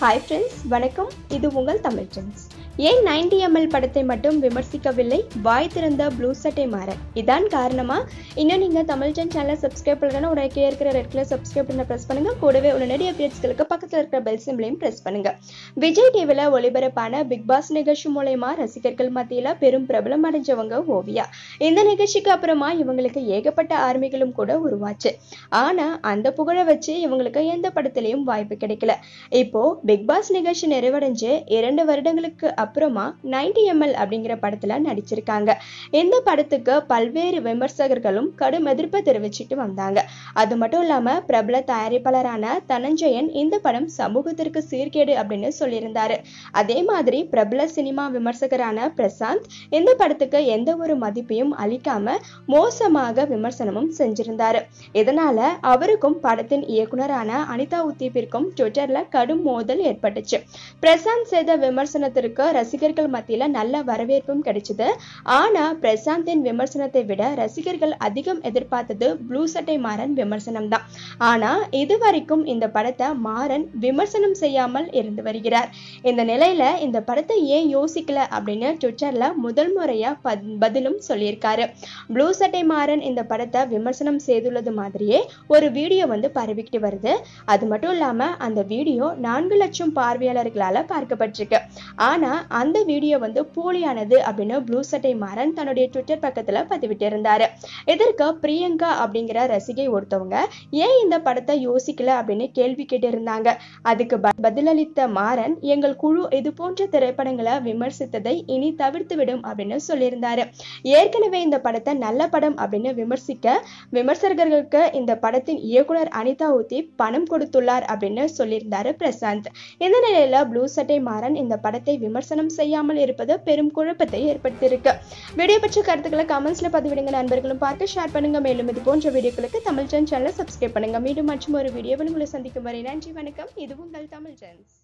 Hi friends வணக்கம். இது உங்கள் தமிழ் ஃப்ரெண்ட்ஸ் ஏன் 90 எம்எல் படத்தை மட்டும் விமர்சிக்கவில்லை? வாய் திறந்த ப்ளூ சட்டை மாறன் இதான் காரணமா? இன்னும் நீங்க தமிழ் ட்ரெண்ட் சேனலை சப்ஸ்கிரைப் பண்ணலன்னா உடனே கீழே இருக்கிற ரெட் கலர் சப்ஸ்கிரைப் பண்ண ப்ரெஸ் பண்ணுங்க. கூடவே உடனடி அப்டேட்ஸ்களுக்கு பக்கத்தில் இருக்கிற பெல் சிம்பிளையும் ப்ரெஸ் பண்ணுங்க. விஜய் டிவியில் ஒளிபரப்பான பிக் பாஸ் நிகழ்ச்சி மூலயமா ரசிகர்கள் மத்தியில் பெரும் பிரபலம் அடைஞ்சவங்க ஓவியா. இந்த நிகழ்ச்சிக்கு அப்புறமா இவங்களுக்கு ஏகப்பட்ட ஆர்மிகளும் கூட உருவாச்சு. ஆனா அந்த புகழை வச்சு இவங்களுக்கு எந்த படத்திலையும் வாய்ப்பு கிடைக்கல. இப்போ பிக் பாஸ் நிகழ்ச்சி நிறைவடைஞ்சு இரண்டு வருடங்களுக்கு அப்புறமா 90 எம்எல் அப்படிங்கிற படத்துல நடிச்சிருக்காங்க. இந்த படத்துக்கு பல்வேறு விமர்சகர்களும் கடும் எதிர்ப்பை தெரிவிச்சிட்டு வந்தாங்க. அது மட்டும் இல்லாம பிரபல தயாரிப்பாளரான தனஞ்சயன் இந்த படம் சமூகத்திற்கு சீர்கேடு அப்படின்னு சொல்லியிருந்தாரு. அதே மாதிரி பிரபல சினிமா விமர்சகரான பிரசாந்த் இந்த படத்துக்கு எந்த ஒரு மதிப்பையும் அளிக்காம மோசமாக விமர்சனமும் செஞ்சிருந்தாரு. இதனால அவருக்கும் படத்தின் இயக்குனரான அனிதா உத்தீப்பிற்கும் ட்விட்டர்ல கடும் மோதல் ஏற்பட்டுச்சு. பிரசாந்த் செய்த விமர்சனத்திற்கு ரசிகர்கள் மத்தியில நல்ல வரவேற்பும் கிடைச்சது. ஆனா பிரசாந்தின் விமர்சனத்தை விட ரசிகர்கள் அதிகம் எதிர்பார்த்தது ப்ளூ சட்டை மாறன் விமர்சனம் தான். ஆனா இதுவரைக்கும் இந்த படத்தை மாறன் விமர்சனம் செய்யாமல் இருந்து வருகிறார். இந்த நிலையில இந்த படத்தை ஏன் யோசிக்கல அப்படின்னு ட்விட்டர்ல முதல் முறையா பத்- பதிலும் சொல்லியிருக்காரு. ப்ளூ சட்டை மாறன் இந்த படத்தை விமர்சனம் செய்துள்ளது மாதிரியே ஒரு வீடியோ வந்து பரவிக்கிட்டு வருது. அது மட்டும் இல்லாம அந்த வீடியோ நான்கு லட்சம் பார்வையாளர்களால பார்க்கப்பட்டிருக்கு. ஆனா அந்த வீடியோ வந்து போலியானது அப்படின்னு ப்ளூ சட்டை மாறன் தன்னுடைய ட்விட்டர் பக்கத்துல பதிவிட்டிருந்தாரு. இதற்கு பிரியங்கா அப்படிங்கிற ரசிகை ஒருத்தவங்க ஏன் இந்த படத்தை யோசிக்கல? அப்படின்னு கேள்வி கேட்டு இருந்தாங்க அதுக்கு பதிலளித்த மாறன் எங்கள் குழு இது போன்ற திரைப்படங்களை விமர்சித்ததை இனி தவிர்த்து விடும் அப்படின்னு சொல்லியிருந்தாரு. ஏற்கனவே இந்த படத்தை நல்ல படம் அப்படின்னு விமர்சிக்க விமர்சகர்களுக்கு இந்த படத்தின் இயக்குனர் அனிதா ஊத்தி பணம் கொடுத்துள்ளார் அப்படின்னு சொல்லியிருந்தாரு பிரசாந்த். இந்த நிலையில ப்ளூ சட்டை மாறன் இந்த படத்தை விமர்சனம் செய்யாமல் இருப்பது பெரும் குழப்பத்தை ஏற்படுத்தியிருக்கு. வீடியோ பற்றி கருத்துக்களை கமெண்ட்ஸ்ல பதிவிடுங்க. நண்பர்களும் பார்த்து ஷேர் பண்ணுங்க. மேலும் இது போன்ற வீடியோக்களுக்கு தமிழ் ஜென் சேனலை சப்ஸ்கிரைப் பண்ணுங்க. மீண்டும் மற்றும் ஒரு வீடியோவில் உங்களை சந்திக்கும் வரை நன்றி வணக்கம். இது உங்கள் தமிழ் ஜென்ஸ்